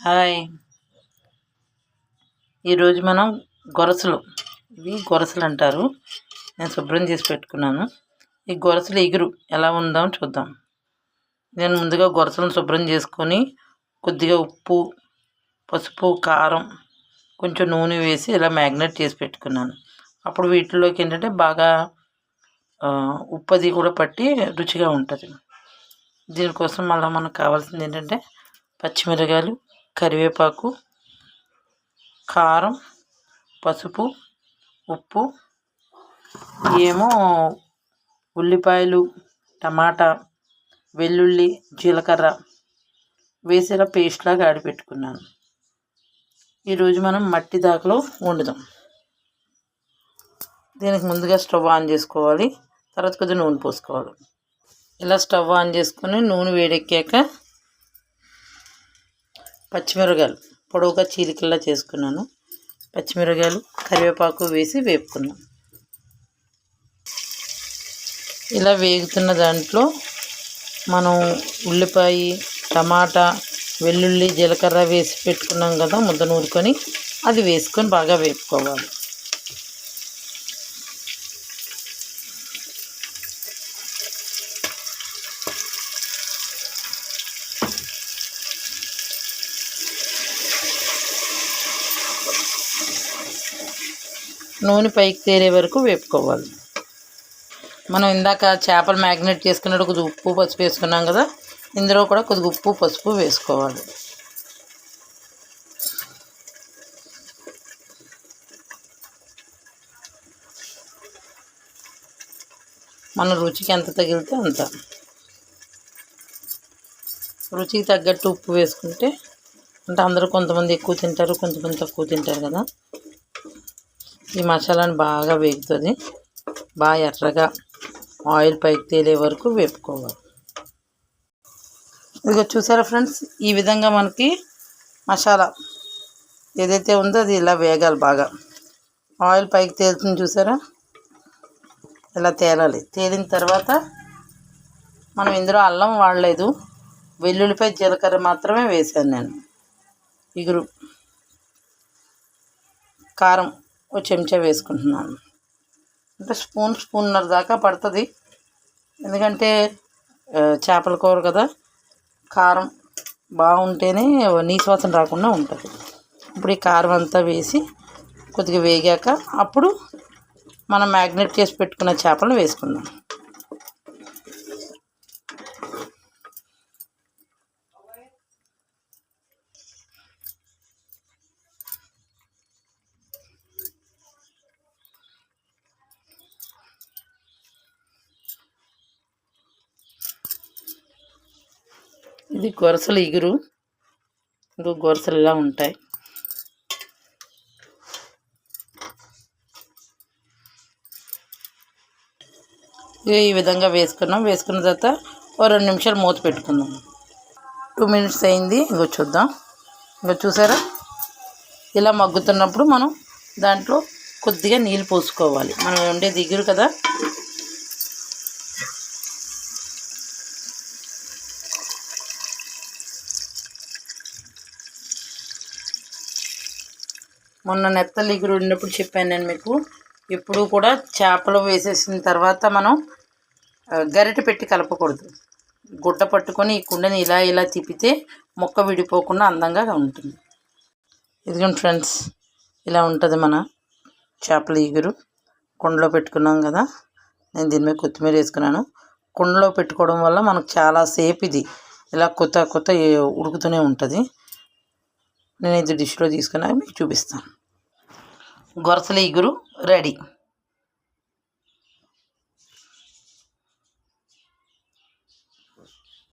Hi. ఈరోజు మనం గొరసలు. ఇవి గొరసలు అంటారు. నేను శుభ్రం చేసి పెట్టుకున్నాను. ఈ గొరసలు ఎగురు. ఎలా ఉందో చూద్దాం. నేను ముందుగా గొరసలను శుభ్రం చేసుకొని కొద్దిగా ఉప్పు పసుపు కారం కొంచెం నూనె వేసి ఇలా మ్యాగ్నేట్ చేసి పెట్టుకున్నాను. అప్పుడు వీటిలోకి ఏంటంటే బాగా ఉప్పు అది కూడా పట్టి రుచిగా ఉంటుంది. దీనికోసం మళ్ళీ మనకు కావాల్సింది ఏంటంటే పచ్చిమిరకాయలు కరివేపాకు కారం పసుపు ఉప్పు ఏమో ఉల్లిపాయలు టమాటా వెల్లుల్లి జీలకర్ర వేసేలా పేస్ట్లాగా ఆడిపెట్టుకున్నాను ఈరోజు మనం మట్టి దాకలో వండుదాం. దీనికి ముందుగా స్టవ్ ఆన్ చేసుకోవాలి. తర్వాత కొద్దిగా నూనె పోసుకోవాలి. ఇలా స్టవ్ ఆన్ చేసుకొని నూనె వేడెక్కాక పచ్చిమిరకాయలు పొడవుగా చీలికల్లా చేసుకున్నాను. పచ్చిమిరకాయలు కరివేపాకు వేసి వేపుకున్నాను ఇలా వేగుతున్న దాంట్లో మనం ఉల్లిపాయ టమాటా వెల్లుల్లి జీలకర్ర వేసి పెట్టుకున్నాం కదా ముద్ద నూరుకొని అది వేసుకొని బాగా వేపుకోవాలి. నూనె పైకి తేరే వరకు వేపుకోవాలి. మనం ఇందాక చేపలు మ్యాగ్నేట్ చేసుకున్నట్టు కొద్దిగా ఉప్పు పసుపు వేసుకున్నాం కదా ఇందులో కూడా కొద్దిగా ఉప్పు పసుపు వేసుకోవాలి. మన రుచికి ఎంత తగిలితే అంత. రుచికి తగ్గట్టు ఉప్పు వేసుకుంటే అంటే అందరూ కొంతమంది ఎక్కువ తింటారు కొంతమంది తక్కువ తింటారు కదా. ఈ మసాలాను బాగా వేగుతుంది. బాగా ఎర్రగా ఆయిల్ పైకి తేలే వరకు వేపుకోవాలి. ఇదిగో చూసారా ఫ్రెండ్స్ ఈ విధంగా మనకి మసాలా ఏదైతే ఉందో అది ఇలా వేగాలి బాగా. ఆయిల్ పైకి తేలుతుంది చూసారా? ఇలా తేలాలి. తేలిన తర్వాత మనం ఇందులో అల్లం వాడలేదు. వెల్లుల్లిపై జీలకర్ర మాత్రమే వేసాను నేను. ఇగురు కారం ఒక చెంచా వేసుకుంటున్నాను. అంటే స్పూన్ స్పూన్నర దాకా పడుతుంది. ఎందుకంటే చేపల కూర కదా కారం బాగుంటేనే నీసువాసన రాకుండా ఉంటుంది. ఇప్పుడు ఈ కారం అంతా వేసి కొద్దిగా వేగాక అప్పుడు మనం మ్యాగ్నెట్ చేసి పెట్టుకున్న చేపలను వేసుకుందాం. ఇది గొరసలు ఇగురు. ఇంకో గొరసలు ఇలా ఉంటాయి ఈ విధంగా వేసుకున్నాం. వేసుకున్న తర్వాత ఓ రెండు నిమిషాలు మూత పెట్టుకుందాం. టూ మినిట్స్ అయింది. ఇంకో చూద్దాం. ఇంకో చూసారా? ఇలా మగ్గుతున్నప్పుడు మనం దాంట్లో కొద్దిగా నీళ్ళు పోసుకోవాలి. మనం ఉండే దిగురు కదా? మొన్న నెత్తలు ఇగురు ఉన్నప్పుడు చెప్పాను నేను మీకు. ఎప్పుడు కూడా చేపలు వేసేసిన తర్వాత మనం గరిటె పెట్టి కలపకూడదు. గుడ్డ పట్టుకొని ఈ కుండని ఇలా ఇలా తిప్పితే మొక్క విడిపోకుండా అందంగా ఉంటుంది. ఇదిగోండి ఫ్రెండ్స్ ఇలా ఉంటుంది మన చేపల ఈగురు. కుండలో పెట్టుకున్నాం కదా నేను దీని మీద కొత్తిమీర వేసుకున్నాను. కుండలో పెట్టుకోవడం వల్ల మనకు చాలా సేపు ఇది ఇలా కొత్త కొత్త ఉడుకుతూనే ఉంటుంది. నేను ఇది డిష్లో తీసుకున్నా మీకు చూపిస్తాను. గొరసల ఇగురు రెడీ